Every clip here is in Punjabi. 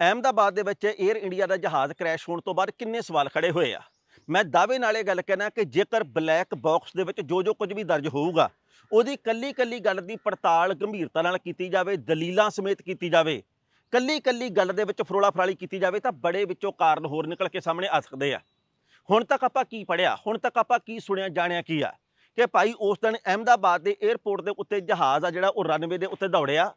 ਅਹਿਮਦਾਬਾਦ ਦੇ ਵਿੱਚ 에ਅਰ ਇੰਡੀਆ ਦਾ ਜਹਾਜ਼ ਕ੍ਰੈਸ਼ ਹੋਣ ਤੋਂ ਬਾਅਦ ਕਿੰਨੇ ਸਵਾਲ ਖੜੇ ਹੋਏ ਆ? ਮੈਂ ਦਾਅਵੇ ਨਾਲ ਇਹ ਗੱਲ ਕਹਿਣਾ ਕਿ ਜੇਕਰ ਬਲੈਕ ਬਾਕਸ ਦੇ ਵਿੱਚ ਜੋ ਜੋ ਕੁਝ ਵੀ ਦਰਜ ਹੋਊਗਾ, ਉਹਦੀ ਕੱਲੀ ਕੱਲੀ ਗੱਲ ਦੀ ਪੜਤਾਲ ਗੰਭੀਰਤਾ ਨਾਲ ਕੀਤੀ ਜਾਵੇ, ਦਲੀਲਾਂ ਸਮੇਤ ਕੀਤੀ ਜਾਵੇ ਕੱਲੀ ਕੱਲੀ ਗੱਲ ਦੇ ਵਿੱਚ ਫਰੋਲਾ ਫਰਾਲੀ ਕੀਤੀ ਜਾਵੇ, ਤਾਂ ਬੜੇ ਵਿੱਚੋਂ ਕਾਰਨ ਹੋਰ ਨਿਕਲ ਕੇ ਸਾਹਮਣੇ ਆ ਸਕਦੇ ਆ। ਹੁਣ ਤੱਕ ਆਪਾਂ ਕੀ ਪੜਿਆ ਹੁਣ ਤੱਕ ਆਪਾਂ ਕੀ ਸੁਣਿਆ, ਜਾਣਿਆ ਕੀ ਆ? ਕਿ ਭਾਈ ਉਸ ਦਿਨ ਅਹਿਮਦਾਬਾਦ ਦੇ 에ਅਰਪੋਰਟ ਦੇ ਉੱਤੇ ਜਹਾਜ਼ ਆ ਜਿਹੜਾ ਉਹ ਰਨਵੇ ਦੇ ਉੱਤੇ ਦੌੜਿਆ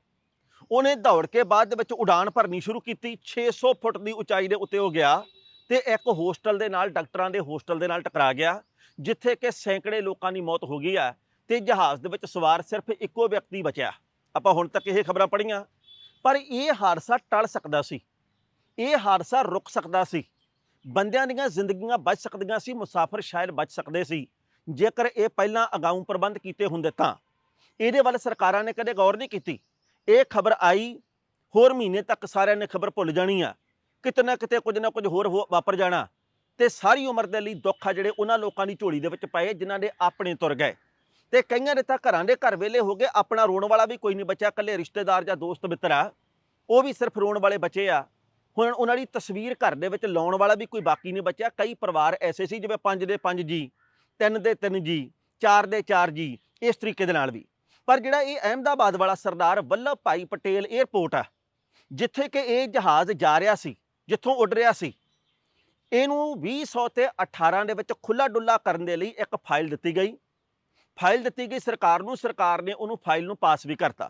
ਉਹਨੇ ਦੌੜ ਕੇ ਬਾਅਦ ਦੇ ਵਿੱਚ ਉਡਾਨ ਭਰਨੀ ਸ਼ੁਰੂ ਕੀਤੀ। 600 ਫੁੱਟ ਦੀ ਉਚਾਈ ਦੇ ਉੱਤੇ ਉਹ ਗਿਆ ਤੇ ਇੱਕ ਹੋਸਟਲ ਦੇ ਨਾਲ ਡਾਕਟਰਾਂ ਦੇ ਹੋਸਟਲ ਦੇ ਨਾਲ ਟਕਰਾ ਗਿਆ, ਜਿੱਥੇ ਕਿ ਸੈਂਕੜੇ ਲੋਕਾਂ ਦੀ ਮੌਤ ਹੋ ਗਈ ਆ ਤੇ ਜਹਾਜ਼ ਦੇ ਵਿੱਚ ਸਵਾਰ ਸਿਰਫ ਇੱਕੋ ਵਿਅਕਤੀ ਬਚਿਆ। ਆਪਾਂ ਹੁਣ ਤੱਕ ਇਹ ਖਬਰਾਂ ਪੜ੍ਹੀਆਂ। ਪਰ ਇਹ ਹਾਦਸਾ ਟਲ ਸਕਦਾ ਸੀ। ਇਹ ਹਾਦਸਾ ਰੁਕ ਸਕਦਾ ਸੀ। ਬੰਦਿਆਂ ਦੀਆਂ ਜ਼ਿੰਦਗੀਆਂ ਬਚ ਸਕਦੀਆਂ ਸੀ, ਮੁਸਾਫਰ ਸ਼ਾਇਦ ਬਚ ਸਕਦੇ ਸੀ। ਜੇਕਰ ਇਹ ਪਹਿਲਾਂ ਅਗਾਊਂ ਪ੍ਰਬੰਧ ਕੀਤੇ ਹੁੰਦੇ ਤਾਂ। ਇਹਦੇ ਵੱਲ ਸਰਕਾਰਾਂ ਨੇ ਕਦੇ ਗੌਰ ਨਹੀਂ ਕੀਤੀ। ਇਹ ਖਬਰ ਆਈ, ਹੋਰ ਮਹੀਨੇ ਤੱਕ ਸਾਰਿਆਂ ਨੇ ਖਬਰ ਭੁੱਲ ਜਾਣੀ ਆ। ਕਿਤੇ ਨਾ ਕਿਤੇ ਕੁਝ ਨਾ ਕੁਝ ਹੋਰ ਹੋ- ਵਾਪਰ ਜਾਣਾ। ਤੇ ਸਾਰੀ ਉਮਰ ਦੇ ਲਈ ਦੁੱਖ ਆ ਜਿਹੜੇ ਉਹਨਾਂ ਲੋਕਾਂ ਦੀ ਝੋਲੀ ਦੇ ਵਿੱਚ ਪਏ, ਜਿਨ੍ਹਾਂ ਦੇ ਆਪਣੇ ਤੁਰ ਗਏ। ਤੇ ਕਈਆਂ ਦੇ ਤਾਂ ਘਰਾਂ ਦੇ ਘਰ ਵੇਲੇ ਹੋ ਗਏ, ਆਪਣਾ ਰੋਣ ਵਾਲਾ ਵੀ ਕੋਈ ਨਹੀਂ ਬਚਿਆ, ਇਕੱਲੇ ਰਿਸ਼ਤੇਦਾਰ ਜਾਂ ਦੋਸਤ ਮਿੱਤਰ ਆ। ਉਹ ਵੀ ਸਿਰਫ ਰੋਣ ਵਾਲੇ ਬਚੇ ਆ। ਹੁਣ ਉਹਨਾਂ ਦੀ ਤਸਵੀਰ ਘਰ ਦੇ ਵਿੱਚ ਲਾਉਣ ਵਾਲਾ ਵੀ ਕੋਈ ਬਾਕੀ ਨਹੀਂ ਬਚਿਆ। ਕਈ ਪਰਿਵਾਰ ਐਸੇ ਸੀ, ਜਿਵੇਂ ਪੰਜ ਦੇ ਪੰਜ ਜੀ, ਤਿੰਨ ਦੇ ਤਿੰਨ ਜੀ, ਚਾਰ ਦੇ ਚਾਰ ਜੀ, ਇਸ ਤਰੀਕੇ ਦੇ ਨਾਲ ਵੀ। ਪਰ ਜਿਹੜਾ ਇਹ ਅਹਿਮਦਾਬਾਦ ਵਾਲਾ ਸਰਦਾਰ ਵੱਲਭ ਭਾਈ ਪਟੇਲ 에ਅਰਪੋਰਟ ਆ, ਜਿੱਥੇ ਕਿ ਇਹ ਜਹਾਜ਼ ਜਾ ਰਿਹਾ ਸੀ, ਜਿੱਥੋਂ ਉੱਡ ਰਿਹਾ ਸੀ, ਇਹਨੂੰ 2000 ਤੇ 18 ਦੇ ਵਿੱਚ ਖੁੱਲਾ ਡੁੱਲਾ ਕਰਨ ਦੇ ਲਈ ਇੱਕ ਫਾਈਲ ਦਿੱਤੀ ਗਈ। ਫਾਈਲ ਦਿੱਤੀ ਗਈ ਸਰਕਾਰ ਨੂੰ, ਸਰਕਾਰ ਨੇ ਉਹਨੂੰ ਫਾਈਲ ਨੂੰ ਪਾਸ ਵੀ ਕਰਤਾ।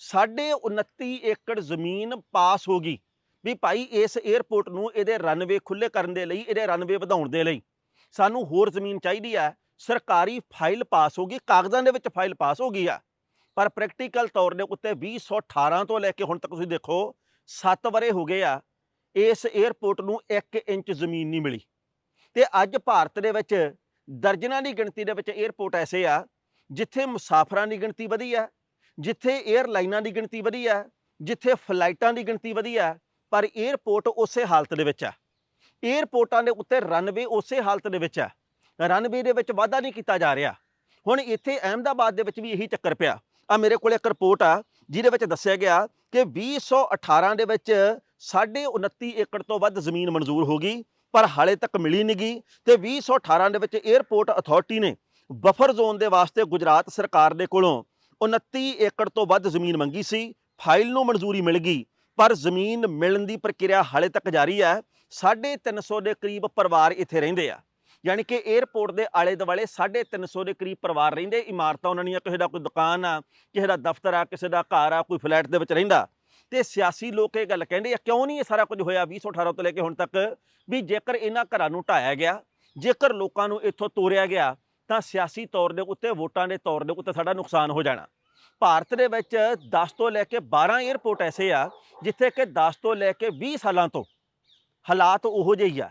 ਸਾਢੇ 29 ਏਕੜ ਜ਼ਮੀਨ ਪਾਸ ਹੋ ਗਈ ਵੀ ਭਾਈ ਇਸ 에ਅਰਪੋਰਟ ਨੂੰ ਇਹਦੇ ਰਨਵੇ ਖੁੱਲੇ ਕਰਨ ਦੇ ਲਈ, ਇਹਦੇ ਰਨਵੇ ਵਧਾਉਣ ਦੇ ਲਈ। ਸਾਨੂੰ ਹੋਰ ਜ਼ਮੀਨ ਚਾਹੀਦੀ ਹੈ ਸਰਕਾਰੀ ਫਾਈਲ ਪਾਸ ਹੋ ਗਈ, ਕਾਗਜ਼ਾਂ ਦੇ ਵਿੱਚ ਫਾਈਲ ਪਾਸ ਹੋ ਗਈ ਆ। ਪਰ ਪ੍ਰੈਕਟੀਕਲ ਤੌਰ ਦੇ ਉੱਤੇ 2018 ਤੋਂ ਲੈ ਕੇ ਹੁਣ ਤੱਕ ਤੁਸੀਂ ਦੇਖੋ 7 ਬਰੇ ਹੋ ਗਏ ਆ, ਇਸ 에ਅਰਪੋਰਟ ਨੂੰ 1 ਇੰਚ ਜ਼ਮੀਨ ਨਹੀਂ ਮਿਲੀ। ਤੇ ਅੱਜ ਭਾਰਤ ਦੇ ਵਿੱਚ ਦਰਜਨਾਂ ਦੀ ਗਿਣਤੀ ਦੇ ਵਿੱਚ 에ਅਰਪੋਰਟ ਐਸੇ ਆ, ਜਿੱਥੇ ਮੁਸਾਫਰਾਂ ਦੀ ਗਿਣਤੀ ਵਧੀ ਆ, ਜਿੱਥੇ 에ਅਰਲਾਈਨਾਂ ਦੀ ਗਿਣਤੀ ਵਧੀ ਆ, ਜਿੱਥੇ ਫਲਾਈਟਾਂ ਦੀ ਗਿਣਤੀ ਵਧੀ ਆ, ਪਰ 에ਅਰਪੋਰਟ ਉਸੇ ਹਾਲਤ ਦੇ ਵਿੱਚ ਆ। 에ਅਰਪੋਰਟਾਂ ਦੇ ਉੱਤੇ ਰਨਵੇ ਉਸੇ ਹਾਲਤ ਦੇ ਵਿੱਚ ਆ। ਰਨਵੇ ਦੇ ਵਿੱਚ ਵਾਧਾ ਨਹੀਂ ਕੀਤਾ ਜਾ ਰਿਹਾ। ਹੁਣ ਇੱਥੇ ਅਹਿਮਦਾਬਾਦ ਦੇ ਵਿੱਚ ਵੀ ਇਹੀ ਚੱਕਰ ਪਿਆ। ਆ ਮੇਰੇ ਕੋਲ ਇੱਕ ਰਿਪੋਰਟ ਆ, ਜਿਹਦੇ ਵਿੱਚ ਦੱਸਿਆ ਗਿਆ ਕਿ 2018 ਦੇ ਵਿੱਚ 29 ਏਕੜ ਤੋਂ ਵੱਧ ਜ਼ਮੀਨ ਮਨਜ਼ੂਰ ਹੋ ਗਈ, ਪਰ ਹਾਲੇ ਤੱਕ ਮਿਲੀ ਨਹੀਂ ਗਈ ਤੇ 2018 ਦੇ ਵਿੱਚ 에ਅਰਪੋਰਟ ਅਥਾਰਟੀ ਨੇ ਬਫਰ ਜ਼ੋਨ ਦੇ ਵਾਸਤੇ ਗੁਜਰਾਤ ਸਰਕਾਰ ਦੇ ਕੋਲੋਂ 29 ਏਕੜ ਤੋਂ ਵੱਧ ਜ਼ਮੀਨ ਮੰਗੀ ਸੀ, ਫਾਈਲ ਨੂੰ ਮਨਜ਼ੂਰੀ ਮਿਲ ਗਈ, ਪਰ ਜ਼ਮੀਨ ਮਿਲਣ ਦੀ ਪ੍ਰਕਿਰਿਆ ਹਾਲੇ ਤੱਕ ਜਾਰੀ ਹੈ 350 ਦੇ ਕਰੀਬ ਪਰਿਵਾਰ ਇੱਥੇ ਰਹਿੰਦੇ ਆ। ਯਾਨੀ ਕਿ 에ਅਰਪੋਰਟ ਦੇ ਆਲੇ ਦੁਆਲੇ 350 ਦੇ ਕਰੀਬ ਪਰਿਵਾਰ ਰਹਿੰਦੇ। ਇਮਾਰਤਾਂ ਉਹਨਾਂ ਦੀਆਂ, ਕਿਸੇ ਦਾ ਕੋਈ ਦੁਕਾਨ ਆ, ਕਿਸੇ ਦਾ ਦਫ਼ਤਰ ਆ, ਕਿਸੇ ਦਾ ਘਰ ਆ, ਕੋਈ ਫਲੈਟ ਦੇ ਵਿੱਚ ਰਹਿੰਦਾ। ਤੇ ਸਿਆਸੀ ਲੋਕ ਇਹ ਗੱਲ ਕਹਿੰਦੇ ਆ, ਕਿਉਂ ਨਹੀਂ ਇਹ ਸਾਰਾ ਕੁਝ ਹੋਇਆ 2018 ਤੋਂ ਲੈ ਕੇ ਹੁਣ ਤੱਕ? ਵੀ ਜੇਕਰ ਇਹਨਾਂ ਘਰਾਂ ਨੂੰ ਢਾਇਆ ਗਿਆ, ਜੇਕਰ ਲੋਕਾਂ ਨੂੰ ਇੱਥੋਂ ਤੋਰਿਆ ਗਿਆ, ਤਾਂ ਸਿਆਸੀ ਤੌਰ ਦੇ ਉੱਤੇ, ਵੋਟਾਂ ਦੇ ਤੌਰ ਦੇ ਉੱਤੇ ਸਾਡਾ ਨੁਕਸਾਨ ਹੋ ਜਾਣਾ। ਭਾਰਤ ਦੇ ਵਿੱਚ 10 ਤੋਂ ਲੈ ਕੇ 12 에ਅਰਪੋਰਟ ਐਸੇ ਆ, ਜਿੱਥੇ ਕਿ 10 ਤੋਂ ਲੈ ਕੇ 20 ਸਾਲਾਂ ਤੋਂ ਹਾਲਾਤ ਉਹੋ ਜਿਹੇ ਹੀ ਆ।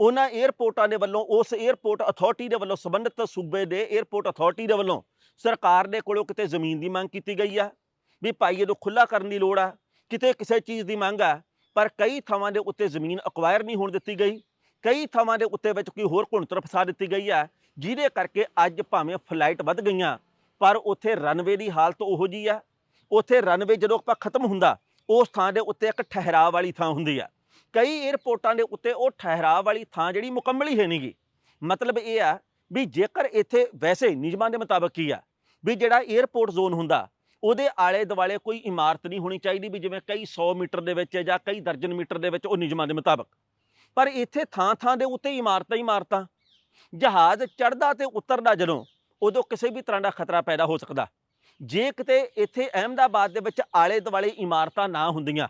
ਉਹਨਾਂ 에어ਪੋਰਟਾਂ ਦੇ ਵੱਲੋਂ, ਉਸ 에어ਪੋਰਟ ਅਥਾਰਟੀ ਦੇ ਵੱਲੋਂ ਸੰਬੰਧਿਤ ਸੂਬੇ ਦੇ 에어ਪੋਰਟ ਅਥਾਰਟੀ ਦੇ ਵੱਲੋਂ ਸਰਕਾਰ ਦੇ ਕੋਲੋਂ ਕਿਤੇ ਜ਼ਮੀਨ ਦੀ ਮੰਗ ਕੀਤੀ ਗਈ ਆ, ਵੀ ਭਾਈ ਇਹਨੂੰ ਖੁੱਲਾ ਕਰਨ ਦੀ ਲੋੜ ਆ, ਕਿਤੇ ਕਿਸੇ ਚੀਜ਼ ਦੀ ਮੰਗ ਆ, ਪਰ ਕਈ ਥਾਵਾਂ ਦੇ ਉੱਤੇ ਜ਼ਮੀਨ ਅਕਵਾਇਰ ਨਹੀਂ ਹੋਣ ਦਿੱਤੀ ਗਈ, ਕਈ ਥਾਵਾਂ ਦੇ ਉੱਤੇ ਵਿੱਚ ਕੋਈ ਹੋਰ ਘੁੰਟਰ ਫਸਾ ਦਿੱਤੀ ਗਈ ਆ, ਜਿਹਦੇ ਕਰਕੇ ਅੱਜ ਭਾਵੇਂ ਫਲਾਈਟ ਵੱਧ ਗਈਆਂ, ਪਰ ਉੱਥੇ ਰਨਵੇ ਦੀ ਹਾਲਤ ਉਹੋ ਜੀ ਆ, ਉੱਥੇ ਰਨਵੇ ਜਦੋਂ ਆਪਾਂ ਖਤਮ ਹੁੰਦਾ, ਉਸ ਥਾਂ ਦੇ ਉੱਤੇ ਇੱਕ ਠਹਿਰਾਅ ਵਾਲੀ ਥਾਂ ਹੁੰਦੀ ਆ। ਕਈ 에ਅਰਪੋਰਟਾਂ ਦੇ ਉੱਤੇ ਉਹ ਠਹਿਰਾਵ ਵਾਲੀ ਥਾਂ ਜਿਹੜੀ ਮੁਕੰਮਲ ਹੀ ਹੈ ਨਹੀਂਗੀ ਮਤਲਬ ਇਹ ਆ ਵੀ ਜੇਕਰ ਇੱਥੇ ਵੈਸੇ ਨਿਯਮਾਂ ਦੇ ਮੁਤਾਬਕ ਕੀ ਆ ਵੀ ਜਿਹੜਾ 에ਅਰਪੋਰਟ ਜ਼ੋਨ ਹੁੰਦਾ, ਉਹਦੇ ਆਲੇ ਦੁਆਲੇ ਕੋਈ ਇਮਾਰਤ ਨਹੀਂ ਹੋਣੀ ਚਾਹੀਦੀ ਵੀ ਜਿਵੇਂ ਕਈ 100 ਮੀਟਰ ਦੇ ਵਿੱਚ ਜਾਂ ਕਈ ਦਰਜਨ ਮੀਟਰ ਦੇ ਵਿੱਚ ਉਹ ਨਿਯਮਾਂ ਦੇ ਮੁਤਾਬਕ। ਪਰ ਇੱਥੇ ਥਾਂ ਥਾਂ ਦੇ ਉੱਤੇ ਇਮਾਰਤਾਂ ਹੀ ਇਮਾਰਤਾਂ। ਜਹਾਜ਼ ਚੜਦਾ ਤੇ ਉਤਰਦਾ ਜਦੋਂ, ਉਦੋਂ ਕਿਸੇ ਵੀ ਤਰ੍ਹਾਂ ਦਾ ਖਤਰਾ ਪੈਦਾ ਹੋ ਸਕਦਾ। ਜੇ ਕਿਤੇ ਇੱਥੇ ਅਹਿਮਦਾਬਾਦ ਦੇ ਵਿੱਚ ਆਲੇ ਦੁਆਲੇ ਇਮਾਰਤਾਂ ਨਾ ਹੁੰਦੀਆਂ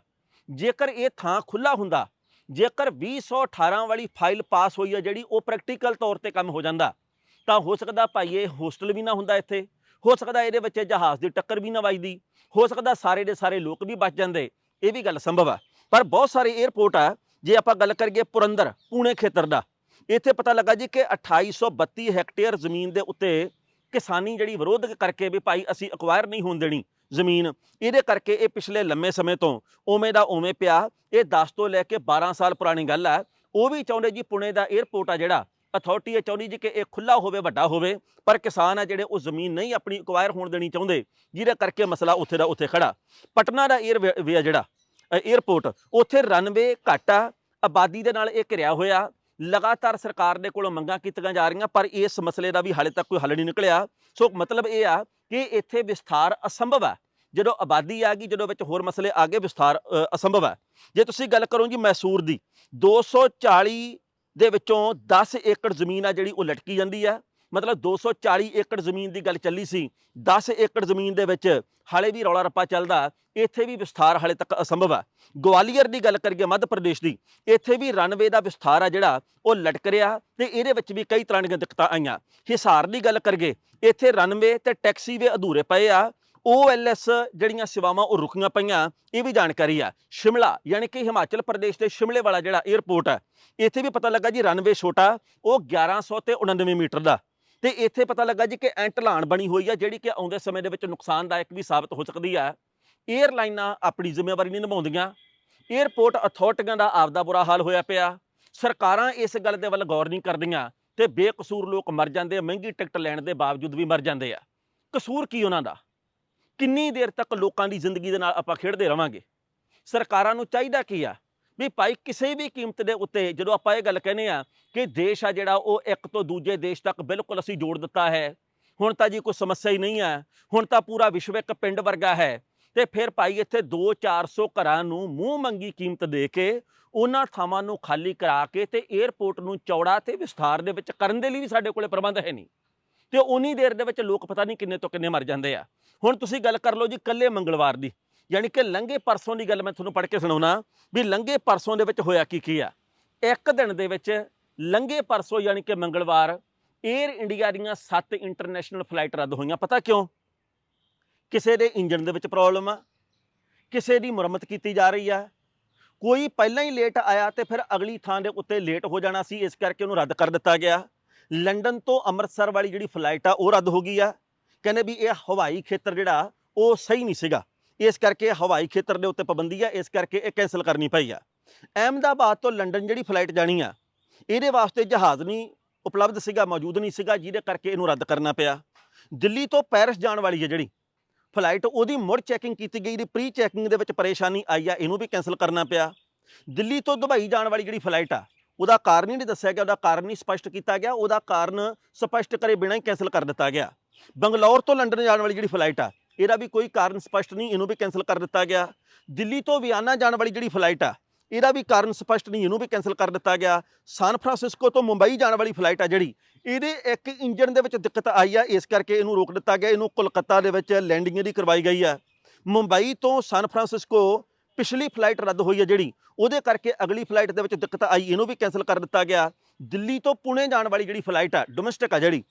ਜੇਕਰ ਇਹ ਥਾਂ ਖੁੱਲਾ ਹੁੰਦਾ, ਜੇਕਰ 2018 ਵਾਲੀ ਫਾਈਲ ਪਾਸ ਹੋਈ ਹੈ ਜਿਹੜੀ ਉਹ ਪ੍ਰੈਕਟੀਕਲ ਤੌਰ ਤੇ ਕੰਮ ਹੋ ਜਾਂਦਾ, ਤਾਂ ਹੋ ਸਕਦਾ ਭਾਈ ਇਹ ਹੋਸਟਲ ਵੀ ਨਾ ਹੁੰਦਾ ਇੱਥੇ, ਹੋ ਸਕਦਾ ਇਹਦੇ ਵਿੱਚ ਜਹਾਜ਼ ਦੀ ਟੱਕਰ ਵੀ ਨਾ ਵੱਜਦੀ, ਹੋ ਸਕਦਾ ਸਾਰੇ ਦੇ ਸਾਰੇ ਲੋਕ ਵੀ ਬਚ ਜਾਂਦੇ, ਇਹ ਵੀ ਗੱਲ ਸੰਭਵ ਆ। ਪਰ ਬਹੁਤ ਸਾਰੇ 에ਅਰਪੋਰਟ ਆ, ਜੇ ਆਪਾਂ ਗੱਲ ਕਰੀਏ ਪੁਰੰਦਰ, ਪੂਣੇ ਖੇਤਰ ਦਾ, ਇੱਥੇ ਪਤਾ ਲੱਗਾ ਜੀ ਕਿ 2832 ਹੈਕਟੇਅਰ ਜ਼ਮੀਨ ਦੇ ਉੱਤੇ ਕਿਸਾਨੀ ਜਿਹੜੀ ਵਿਰੋਧ ਕਰਕੇ ਵੀ ਭਾਈ ਅਸੀਂ ਅਕਵਾਇਰ ਨਹੀਂ ਹੋਣ ਦੇਣੀ ਜ਼ਮੀਨ। ਇਹਦੇ ਕਰਕੇ ਇਹ ਪਿਛਲੇ ਲੰਮੇ ਸਮੇਂ ਤੋਂ ਉਵੇਂ ਦਾ ਉਵੇਂ ਪਿਆ। ਇਹ 10 ਤੋਂ ਲੈ ਕੇ 12 ਸਾਲ ਪੁਰਾਣੀ ਗੱਲ ਆ। ਉਹ ਵੀ ਚਾਹੁੰਦੇ ਜੀ ਪੁਣੇ ਦਾ 에ਅਰਪੋਰਟ ਆ ਜਿਹੜਾ। ਅਥਾਰਟੀ ਇਹ ਚਾਹੁੰਦੀ ਜੀ ਕਿ ਇਹ ਖੁੱਲਾ ਹੋਵੇ, ਵੱਡਾ ਹੋਵੇ। ਪਰ ਕਿਸਾਨ ਆ ਜਿਹੜੇ ਉਹ ਜ਼ਮੀਨ ਨਹੀਂ ਆਪਣੀ ਐਕਵਾਇਰ ਹੋਣ ਦੇਣੀ ਚਾਹੁੰਦੇ, ਜਿਹਦੇ ਕਰਕੇ ਮਸਲਾ ਉੱਥੇ ਦਾ ਉੱਥੇ ਖੜਾ ਪਟਨਾ ਦਾ 에ਅਰ ਵੇ ਜਿਹੜਾ 에ਅਰਪੋਰਟ ਉੱਥੇ ਰਨਵੇ ਘਾਟਾ ਆਬਾਦੀ ਦੇ ਨਾਲ ਇਹ ਘਿਰਿਆ ਹੋਇਆ। ਲਗਾਤਾਰ ਸਰਕਾਰ ਦੇ ਕੋਲੋਂ ਮੰਗਾਂ ਕੀਤੀਆਂ ਜਾ ਰਹੀਆਂ, ਪਰ ਇਸ ਮਸਲੇ ਦਾ ਵੀ ਹਾਲੇ ਤੱਕ ਕੋਈ ਹੱਲ ਨਹੀਂ ਨਿਕਲਿਆ। ਸੋ ਮਤਲਬ ਇਹ ਆ ਕਿ ਇੱਥੇ ਵਿਸਥਾਰ ਅਸੰਭਵ ਹੈ। ਜਦੋਂ ਆਬਾਦੀ ਆ ਗਈ, ਜਦੋਂ ਵਿੱਚ ਹੋਰ ਮਸਲੇ ਆ ਗਏ, ਵਿਸਥਾਰ ਅਸੰਭਵ ਹੈ। ਜੇ ਤੁਸੀਂ ਗੱਲ ਕਰੋ ਜੀ ਮੈਸੂਰ ਦੀ 240 ਦੇ ਵਿੱਚੋਂ 10 ਏਕੜ ਜ਼ਮੀਨ ਆ ਜਿਹੜੀ ਉਹ ਲਟਕੀ ਜਾਂਦੀ ਆ ਮਤਲਬ 240 ਏਕੜ ਜ਼ਮੀਨ ਦੀ ਗੱਲ ਚੱਲੀ ਸੀ 10 ਏਕੜ ਜ਼ਮੀਨ ਦੇ ਵਿੱਚ ਹਾਲੇ ਵੀ ਰੌਲਾ ਰੱਪਾ ਚੱਲਦਾ, ਇੱਥੇ ਵੀ ਵਿਸਥਾਰ ਹਾਲੇ ਤੱਕ ਅਸੰਭਵ ਹੈ ਗਵਾਲੀਅਰ ਦੀ ਗੱਲ ਕਰੀਏ ਮੱਧ ਪ੍ਰਦੇਸ਼ ਦੀ, ਇੱਥੇ ਵੀ ਰਨਵੇ ਦਾ ਵਿਸਥਾਰ ਆ ਜਿਹੜਾ, ਉਹ ਲਟਕ ਰਿਹਾ ਤੇ ਇਹਦੇ ਵਿੱਚ ਵੀ ਕਈ ਤਰ੍ਹਾਂ ਦੀਆਂ ਦਿੱਕਤਾਂ ਆਈਆਂ। ਹਿਸਾਰ ਦੀ ਗੱਲ ਕਰੀਏ, ਇੱਥੇ ਰਨਵੇ ਤੇ ਟੈਕਸੀਵੇ ਅਧੂਰੇ ਪਏ ਆ OLS ਜਿਹੜੀਆਂ ਸੇਵਾਵਾਂ ਉਹ ਰੁਕੀਆਂ ਪਈਆਂ, ਇਹ ਵੀ ਜਾਣਕਾਰੀ ਆ। ਸ਼ਿਮਲਾ, ਯਾਨੀ ਕਿ ਹਿਮਾਚਲ ਪ੍ਰਦੇਸ਼ ਦੇ ਸ਼ਿਮਲੇ ਵਾਲਾ ਜਿਹੜਾ 에ਅਰਪੋਰਟ ਹੈ ਇੱਥੇ ਵੀ ਪਤਾ ਲੱਗਾ ਜੀ ਰਨਵੇ ਛੋਟਾ, ਉਹ 1100 ਤੇ 99 ਮੀਟਰ ਦਾ। ਤੇ ਇੱਥੇ ਪਤਾ ਲੱਗਾ ਜੀ ਕਿ ਐਂ ਢਲਾਣ ਬਣੀ ਹੋਈ ਆ, ਜਿਹੜੀ ਕਿ ਆਉਂਦੇ ਸਮੇਂ ਦੇ ਵਿੱਚ ਨੁਕਸਾਨਦਾਇਕ ਵੀ ਸਾਬਤ ਹੋ ਸਕਦੀ ਆ। 에ਅਰਲਾਈਨਾਂ ਆਪਣੀ ਜ਼ਿੰਮੇਵਾਰੀ ਨਹੀਂ ਨਿਭਾਉਂਦੀਆਂ। 에ਅਰਪੋਰਟ ਅਥਾਰਟੀਆਂ ਦਾ ਆਪਦਾ ਬੁਰਾ ਹਾਲ ਹੋਇਆ ਪਿਆ। ਸਰਕਾਰਾਂ ਇਸ ਗੱਲ ਦੇ ਵੱਲ ਗੌਰ ਨਹੀਂ ਕਰਦੀਆਂ ਤੇ ਬੇਕਸੂਰ ਲੋਕ ਮਰ ਜਾਂਦੇ ਆ ਮਹਿੰਗੀ ਟਿਕਟ ਲੈਣ ਦੇ ਬਾਵਜੂਦ ਵੀ ਮਰ ਜਾਂਦੇ ਆ। ਕਸੂਰ ਕੀ ਉਹਨਾਂ ਦਾ? ਕਿੰਨੀ ਦੇਰ ਤੱਕ ਲੋਕਾਂ ਦੀ ਜ਼ਿੰਦਗੀ ਦੇ ਨਾਲ ਆਪਾਂ ਖੇਡਦੇ ਰਵਾਂਗੇ? ਸਰਕਾਰਾਂ ਨੂੰ ਚਾਹੀਦਾ ਕੀ ਆ? ਵੀ ਭਾਈ ਕਿਸੇ ਵੀ ਕੀਮਤ ਦੇ ਉੱਤੇ ਜਦੋਂ ਆਪਾਂ ਇਹ ਗੱਲ ਕਹਿੰਦੇ ਆ ਕਿ ਦੇਸ਼ ਆ ਜਿਹੜਾ ਉਹ ਇੱਕ ਤੋਂ ਦੂਜੇ ਦੇਸ਼ ਤੱਕ ਬਿਲਕੁਲ ਅਸੀਂ ਜੋੜ ਦਿੱਤਾ ਹੈ, ਹੁਣ ਤਾਂ ਜੀ ਕੋਈ ਸਮੱਸਿਆ ਹੀ ਨਹੀਂ ਹੈ, ਹੁਣ ਤਾਂ ਪੂਰਾ ਵਿਸ਼ਵ ਇੱਕ ਪਿੰਡ ਵਰਗਾ ਹੈ, ਤੇ ਫਿਰ ਭਾਈ ਇੱਥੇ 2-400 ਘਰਾਂ ਨੂੰ ਮੂੰਹ ਮੰਗੀ ਕੀਮਤ ਦੇ ਕੇ ਉਹਨਾਂ ਥਾਵਾਂ ਨੂੰ ਖਾਲੀ ਕਰਾ ਕੇ ਤੇ 에ਅਰਪੋਰਟ ਨੂੰ ਚੌੜਾ ਤੇ ਵਿਸਥਾਰ ਦੇ ਵਿੱਚ ਕਰਨ ਦੇ ਲਈ ਵੀ ਸਾਡੇ ਕੋਲੇ ਪ੍ਰਬੰਧ ਹੈ ਨਹੀਂ। ਤੇ ਉਨੀ ਦੇਰ ਦੇ ਵਿੱਚ ਲੋਕ ਪਤਾ ਨਹੀਂ ਕਿੰਨੇ ਤੋਂ ਕਿੰਨੇ ਮਰ ਜਾਂਦੇ ਆ। ਹੁਣ ਤੁਸੀਂ ਗੱਲ ਕਰ ਲਓ ਜੀ ਕੱਲੇ ਮੰਗਲਵਾਰ ਦੀ। ਯਾਨੀ ਕਿ ਲੰਘੇ ਪਰਸੋਂ ਦੀ ਗੱਲ ਮੈਂ ਤੁਹਾਨੂੰ ਪੜ੍ਹ ਕੇ ਸੁਣਾਉਣਾ, ਵੀ ਲੰਘੇ ਪਰਸੋਂ ਦੇ ਵਿੱਚ ਹੋਇਆ ਕੀ ਕੀ ਆ? ਇੱਕ ਦਿਨ ਦੇ ਵਿੱਚ ਲੰਘੇ ਪਰਸੋਂ ਯਾਨੀ ਕਿ ਮੰਗਲਵਾਰ 에ਅਰ ਇੰਡੀਆ ਦੀਆਂ 7 ਇੰਟਰਨੈਸ਼ਨਲ ਫਲਾਈਟ ਰੱਦ ਹੋਈਆਂ। ਪਤਾ ਕਿਉਂ? ਕਿਸੇ ਦੇ ਇੰਜਨ ਦੇ ਵਿੱਚ ਪ੍ਰੋਬਲਮ ਆ, ਕਿਸੇ ਦੀ ਮੁਰੰਮਤ ਕੀਤੀ ਜਾ ਰਹੀ ਆ। ਕੋਈ ਪਹਿਲਾਂ ਹੀ ਲੇਟ ਆਇਆ ਤੇ ਫਿਰ ਅਗਲੀ ਥਾਂ ਦੇ ਉੱਤੇ ਲੇਟ ਹੋ ਜਾਣਾ ਸੀ, ਇਸ ਕਰਕੇ ਉਹਨੂੰ ਰੱਦ ਕਰ ਦਿੱਤਾ ਗਿਆ। ਲੰਡਨ ਤੋਂ ਅੰਮ੍ਰਿਤਸਰ ਵਾਲੀ ਜਿਹੜੀ ਫਲਾਈਟ ਆ, ਉਹ ਰੱਦ ਹੋ ਗਈ ਆ। ਕਹਿੰਦੇ ਵੀ ਇਹ ਹਵਾਈ ਖੇਤਰ ਜਿਹੜਾ, ਉਹ ਸਹੀ ਨਹੀਂ ਸੀਗਾ। ਇਸ ਕਰਕੇ ਹਵਾਈ ਖੇਤਰ ਦੇ ਉੱਤੇ ਪਾਬੰਦੀ ਆ, ਇਸ ਕਰਕੇ ਇਹ ਕੈਨਸਲ ਕਰਨੀ ਪਈ ਆ। ਅਹਿਮਦਾਬਾਦ ਤੋਂ ਲੰਡਨ ਜਿਹੜੀ ਫਲਾਈਟ ਜਾਣੀ ਆ, ਇਹਦੇ ਵਾਸਤੇ ਜਹਾਜ਼ ਨਹੀਂ ਉਪਲਬਧ ਸੀਗਾ, ਮੌਜੂਦ ਨਹੀਂ ਸੀਗਾ, ਜਿਹਦੇ ਕਰਕੇ ਇਹਨੂੰ ਰੱਦ ਕਰਨਾ ਪਿਆ। ਦਿੱਲੀ ਤੋਂ ਪੈਰਿਸ ਜਾਣ ਵਾਲੀ ਹੈ ਜਿਹੜੀ ਫਲਾਈਟ ਉਹਦੀ ਮੁੜ ਚੈਕਿੰਗ ਕੀਤੀ ਗਈ ਦੀ ਪ੍ਰੀ ਚੈਕਿੰਗ ਦੇ ਵਿੱਚ ਪਰੇਸ਼ਾਨੀ ਆਈ ਆ, ਇਹਨੂੰ ਵੀ ਕੈਨਸਲ ਕਰਨਾ ਪਿਆ। ਦਿੱਲੀ ਤੋਂ ਦੁਬਈ ਜਾਣ ਵਾਲੀ ਜਿਹੜੀ ਫਲਾਈਟ ਆ, ਉਹਦਾ ਕਾਰਨ ਹੀ ਨਹੀਂ ਦੱਸਿਆ ਗਿਆ, ਉਹਦਾ ਕਾਰਨ ਨਹੀਂ ਸਪਸ਼ਟ ਕੀਤਾ ਗਿਆ, ਉਹਦਾ ਕਾਰਨ ਸਪਸ਼ਟ ਕਰੇ ਬਿਨਾਂ ਹੀ ਕੈਨਸਲ ਕਰ ਦਿੱਤਾ ਗਿਆ। ਬੰਗਲੌਰ ਤੋਂ ਲੰਡਨ ਜਾਣ ਵਾਲੀ ਜਿਹੜੀ ਫਲਾਈਟ ਆ ਇਹਦਾ ਵੀ ਕੋਈ ਕਾਰਨ ਸਪਸ਼ਟ ਨਹੀਂ, ਇਹਨੂੰ ਵੀ ਕੈਨਸਲ ਕਰ ਦਿੱਤਾ ਗਿਆ। ਦਿੱਲੀ ਤੋਂ ਵਿਆਨਾ ਜਾਣ ਵਾਲੀ ਜਿਹੜੀ ਫਲਾਈਟ ਆ, ਇਹਦਾ ਵੀ ਕਾਰਨ ਸਪਸ਼ਟ ਨਹੀਂ, ਇਹਨੂੰ ਵੀ ਕੈਨਸਲ ਕਰ ਦਿੱਤਾ ਗਿਆ। ਸਾਨ ਫਰਾਂਸਿਸਕੋ ਤੋਂ ਮੁੰਬਈ ਜਾਣ ਵਾਲੀ ਫਲਾਈਟ ਆ ਜਿਹੜੀ, ਇਹਦੇ ਇੱਕ ਇੰਜਨ ਦੇ ਵਿੱਚ ਦਿੱਕਤ ਆਈ ਆ, ਇਸ ਕਰਕੇ ਇਹਨੂੰ ਰੋਕ ਦਿੱਤਾ ਗਿਆ। ਇਹਨੂੰ ਕੋਲਕਾਤਾ ਦੇ ਵਿੱਚ ਲੈਂਡਿੰਗ ਇਹਦੀ ਕਰਵਾਈ ਗਈ ਆ। ਮੁੰਬਈ ਤੋਂ ਸਾਨ ਫਰਾਂਸਿਸਕੋ ਪਿਛਲੀ ਫਲਾਈਟ ਰੱਦ ਹੋਈ ਹੈ ਜਿਹੜੀ, ਉਹਦੇ ਕਰਕੇ ਅਗਲੀ ਫਲਾਈਟ ਦੇ ਵਿੱਚ ਦਿੱਕਤ ਆਈ, ਇਹਨੂੰ ਵੀ ਕੈਨਸਲ ਕਰ ਦਿੱਤਾ ਗਿਆ। ਦਿੱਲੀ ਤੋਂ ਪੁਣੇ ਜਾਣ ਵਾਲੀ ਜਿਹੜੀ ਫਲਾਈਟ ਆ ਡੋਮੈਸਟਿਕ ਆ ਜਿਹੜੀ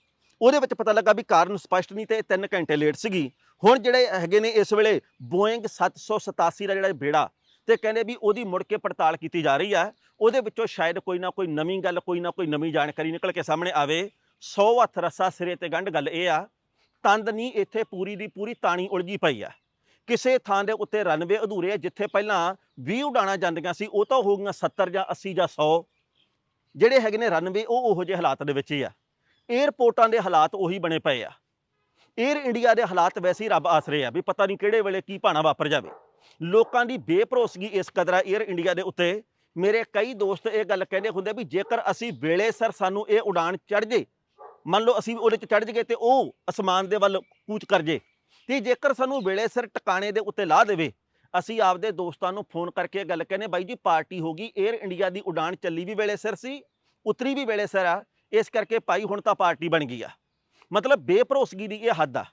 ਉਹਦੇ ਵਿੱਚ ਪਤਾ ਲੱਗਾ ਵੀ ਕਾਰਨ ਸਪਸ਼ਟ ਨਹੀਂ ਤੇ 3 ਘੰਟੇ ਲੇਟ ਸੀਗੀ। ਹੁਣ ਜਿਹੜੇ ਹੈਗੇ ਨੇ ਇਸ ਵੇਲੇ ਬੋਇੰਗ 787 ਦਾ ਜਿਹੜਾ ਬੇੜਾ ਤੇ ਕਹਿੰਦੇ ਵੀ ਉਹਦੀ ਮੁੜ ਕੇ ਪੜਤਾਲ ਕੀਤੀ ਜਾ ਰਹੀ ਆ। ਉਹਦੇ ਵਿੱਚੋਂ ਸ਼ਾਇਦ ਕੋਈ ਨਾ ਕੋਈ ਨਵੀਂ ਗੱਲ, ਕੋਈ ਨਾ ਕੋਈ ਨਵੀਂ ਜਾਣਕਾਰੀ ਨਿਕਲ ਕੇ ਸਾਹਮਣੇ ਆਵੇ। 100 ਹੱਥ ਰੱਸਾ ਸਿਰੇ ਤੇ ਗੰਢ ਗੱਲ ਇਹ ਆ, ਤੰਦ ਨਹੀਂ ਇੱਥੇ ਪੂਰੀ ਦੀ ਪੂਰੀ ਤਾਣੀ ਉਲਝੀ ਪਈ ਆ। ਕਿਸੇ ਥਾਂ ਦੇ ਉੱਤੇ ਰਨਵੇ ਅਧੂਰੇ ਆ, ਜਿੱਥੇ ਪਹਿਲਾਂ 20 ਉਡਾਣਾ ਜਾਂਦੀਆਂ ਸੀ, ਉਹ ਤਾਂ ਹੋ ਗਈਆਂ 70 ਜਾਂ 80 ਜਾਂ 100 ਜਿਹੜੇ ਹੈਗੇ ਨੇ ਰਨਵੇ ਉਹ ਉਹੋ ਜਿਹੇ ਹਾਲਾਤ ਦੇ ਵਿੱਚ ਹੀ ਆ। ਏਅਰਪੋਰਟਾਂ ਦੇ ਹਾਲਾਤ ਉਹੀ ਬਣੇ ਪਏ ਆ। ਏਅਰ ਇੰਡੀਆ ਦੇ ਹਾਲਾਤ ਵੈਸੇ ਹੀ ਰੱਬ ਆਸਰੇ ਆ ਵੀ ਪਤਾ ਨਹੀਂ ਕਿਹੜੇ ਵੇਲੇ ਕੀ ਭਾਣਾ ਵਾਪਰ ਜਾਵੇ। ਲੋਕਾਂ ਦੀ ਬੇਭਰੋਸਗੀ ਇਸ ਕਦਰਾ ਏਅਰ ਇੰਡੀਆ ਦੇ ਉੱਤੇ। ਮੇਰੇ ਕਈ ਦੋਸਤ ਇਹ ਗੱਲ ਕਹਿੰਦੇ ਹੁੰਦੇ ਵੀ ਜੇਕਰ ਅਸੀਂ ਵੇਲੇ ਸਰ ਸਾਨੂੰ ਇਹ ਉਡਾਨ ਚੜ ਜੇ, ਮੰਨ ਲਓ ਅਸੀਂ ਉਹਦੇ 'ਚ ਚੜ ਜਗੇ ਤੇ ਉਹ ਅਸਮਾਨ ਦੇ ਵੱਲ ਕੂਚ ਕਰ ਜੇ, ਤੇ ਜੇਕਰ ਸਾਨੂੰ ਵੇਲੇ ਸਿਰ ਟਿਕਾਣੇ ਦੇ ਉੱਤੇ ਲਾ ਦੇਵੇ, ਅਸੀਂ ਆਪਦੇ ਦੋਸਤਾਂ ਨੂੰ ਫੋਨ ਕਰਕੇ ਗੱਲ ਕਹਿੰਦੇ, ਬਾਈ ਜੀ ਪਾਰਟੀ ਹੋ ਗਈ 에ਅਰ ਇੰਡੀਆ ਦੀ ਉਡਾਨ ਚੱਲੀ ਵੀ ਵੇਲੇ ਸਿਰ ਸੀ, ਉਤਰੀ ਵੀ ਵੇਲੇ ਸਿਰ ਆ ਇਸ ਕਰਕੇ ਭਾਈ ਹੁਣ ਤਾਂ ਪਾਰਟੀ ਬਣ ਗਈ ਆ। ਮਤਲਬ ਬੇਭਰੋਸਗੀ ਦੀ ਇਹ ਹੱਦ ਆ।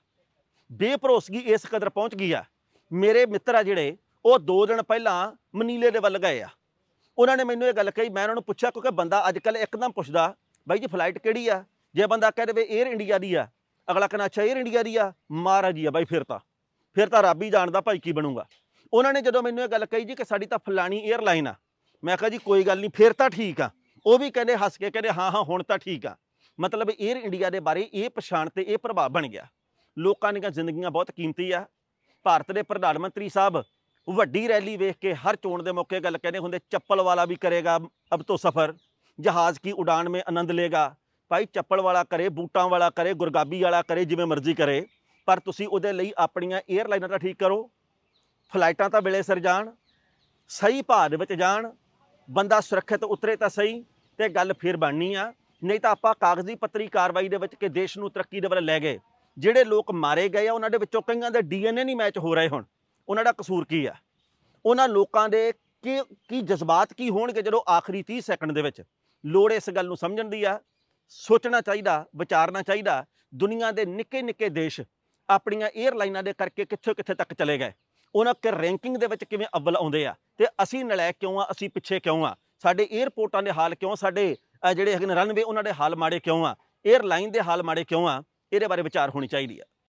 ਬੇਭਰੋਸਗੀ ਇਸ ਕਦਰ ਪਹੁੰਚ ਗਈ ਆ। ਮੇਰੇ ਮਿੱਤਰ ਆ ਜਿਹੜੇ, ਉਹ ਦੋ ਦਿਨ ਪਹਿਲਾਂ ਮਨੀਲੇ ਦੇ ਵੱਲ ਗਏ ਆ। ਉਹਨਾਂ ਨੇ ਮੈਨੂੰ ਇਹ ਗੱਲ ਕਹੀ, ਮੈਂ ਉਹਨਾਂ ਨੂੰ ਪੁੱਛਿਆ, ਕਿਉਂਕਿ ਬੰਦਾ ਅੱਜ ਕੱਲ ਇੱਕਦਮ ਪੁੱਛਦਾ, ਬਾਈ ਜੀ ਫਲਾਈਟ ਕਿਹੜੀ ਆ? ਜੇ ਬੰਦਾ ਕਹੇ ਦੇਵੇ ਏਅਰ ਇੰਡੀਆ ਦੀ ਆ, ਅਗਲਾ ਕਹਿੰਦਾ, ਅੱਛਾ ਏਅਰ ਇੰਡੀਆ ਦੀ ਆ? ਮਹਾਰਾਜ ਜੀ ਆ ਬਾਈ, ਫਿਰ ਤਾਂ। ਫਿਰ ਤਾਂ ਰੱਬ ਹੀ ਜਾਣਦਾ ਭਾਈ ਕੀ ਬਣੂਗਾ। ਉਹਨਾਂ ਨੇ ਜਦੋਂ ਮੈਨੂੰ ਇਹ ਗੱਲ ਕਹੀ ਜੀ ਕਿ ਸਾਡੀ ਤਾਂ ਫਲਾਣੀ ਏਅਰਲਾਈਨ ਆ, ਮੈਂ ਕਿਹਾ ਜੀ, ਕੋਈ ਗੱਲ ਨਹੀਂ ਫਿਰ ਤਾਂ ਠੀਕ ਆ। ਉਹ ਵੀ ਕਹਿੰਦੇ ਹੱਸ ਕੇ ਕਹਿੰਦੇ, ਹਾਂ ਹਾਂ, ਹੁਣ ਤਾਂ ਠੀਕ ਆ। ਮਤਲਬ 에ਅਰ ਇੰਡੀਆ ਦੇ ਬਾਰੇ ਇਹ ਪਛਾਣ ਤੇ ਇਹ ਪ੍ਰਭਾਵ ਬਣ ਗਿਆ। ਲੋਕਾਂ ਦੀਆਂ ਜ਼ਿੰਦਗੀਆਂ ਬਹੁਤ ਕੀਮਤੀ ਆ। ਭਾਰਤ ਦੇ ਪ੍ਰਧਾਨ ਮੰਤਰੀ ਸਾਹਿਬ ਵੱਡੀ ਰੈਲੀ ਵੇਖ ਕੇ ਹਰ ਚੋਣ ਦੇ ਮੌਕੇ ਗੱਲ ਕਹਿੰਦੇ ਹੁੰਦੇ, ਚੱਪਲ ਵਾਲਾ ਵੀ ਕਰੇਗਾ ਅਬ ਤੋਂ ਸਫ਼ਰ, ਜਹਾਜ਼ ਕੀ ਉਡਾਨ ਮੇਂ ਆਨੰਦ ਲੇਗਾ। ਭਾਈ ਚੱਪਲ ਵਾਲਾ ਕਰੇ, ਬੂਟਾਂ ਵਾਲਾ ਕਰੇ, ਗੁਰਗਾਬੀ ਵਾਲਾ ਕਰੇ, ਜਿਵੇਂ ਮਰਜ਼ੀ ਕਰੇ, ਪਰ ਤੁਸੀਂ ਉਹਦੇ ਲਈ ਆਪਣੀਆਂ 에ਅਰਲਾਈਨਾਂ ਤਾਂ ਠੀਕ ਕਰੋ। ਫਲਾਈਟਾਂ ਤਾਂ ਵੇਲੇ ਸਿਰ ਜਾਣ, ਸਹੀ ਭਾਅ ਦੇ ਵਿੱਚ ਜਾਣ, ਬੰਦਾ ਸੁਰੱਖਿਅਤ ਉਤਰੇ ਤਾਂ ਸਹੀ। ਤੇ ਗੱਲ ਫਿਰ ਬਣਨੀ ਆ। ਨਹੀਂ ਤਾਂ ਆਪਾਂ ਕਾਗਜ਼ੀ ਪੱਤਰੀ ਕਾਰਵਾਈ ਦੇ ਵਿੱਚ ਕਿ ਦੇਸ਼ ਨੂੰ ਤਰੱਕੀ ਦੇ ਵੱਲ ਲੈ ਗਏ। ਜਿਹੜੇ ਲੋਕ ਮਾਰੇ ਗਏ ਆ, ਉਹਨਾਂ ਦੇ ਵਿੱਚੋਂ ਕਈਆਂ ਦੇ ਡੀਐਨਏ ਨਹੀਂ ਮੈਚ ਹੋ ਰਹੇ ਹੁਣ। ਉਹਨਾਂ ਦਾ ਕਸੂਰ ਕੀ ਆ? ਉਹਨਾਂ ਲੋਕਾਂ ਦੇ ਕੀ ਕੀ ਜਜ਼ਬਾਤ ਕੀ ਹੋਣਗੇ ਜਦੋਂ ਆਖਰੀ 30 ਸੈਕਿੰਡ ਦੇ ਵਿੱਚ? ਲੋੜ ਇਸ ਗੱਲ ਨੂੰ ਸਮਝਣ ਦੀ ਆ। ਸੋਚਣਾ ਚਾਹੀਦਾ, ਵਿਚਾਰਨਾ ਚਾਹੀਦਾ। ਦੁਨੀਆ ਦੇ ਨਿੱਕੇ ਨਿੱਕੇ ਦੇਸ਼ ਆਪਣੀਆਂ 에ਅਰਲਾਈਨਾਂ ਦੇ ਕਰਕੇ ਕਿੱਥੇ ਕਿੱਥੇ ਤੱਕ ਚਲੇ ਗਏ? ਉਹਨਾਂ ਕੇ ਰੈਂਕਿੰਗ ਦੇ ਵਿੱਚ ਕਿਵੇਂ ਅੱਵਲ ਆਉਂਦੇ ਆ? ਤੇ ਅਸੀਂ ਨਲਾਇਕ ਕਿਉਂ ਆ? ਅਸੀਂ ਪਿੱਛੇ ਕਿਉਂ ਆ? ਸਾਡੇ 에ਅਰਪੋਰਟਾਂ ਦੇ ਹਾਲ ਕਿਉਂ ਸਾਡੇ ਜਿਹੜੇ ਹੈਗੇ ਨੇ ਰਨਵੇ ਉਹਨਾਂ ਦੇ ਹਾਲ ਮਾੜੇ ਕਿਉਂ ਆ? 에ਅਰਲਾਈਨ ਦੇ ਹਾਲ ਮਾੜੇ ਕਿਉਂ ਆ? ਇਹਦੇ ਬਾਰੇ ਵਿਚਾਰ ਹੋਣੀ ਚਾਹੀਦੀ ਆ।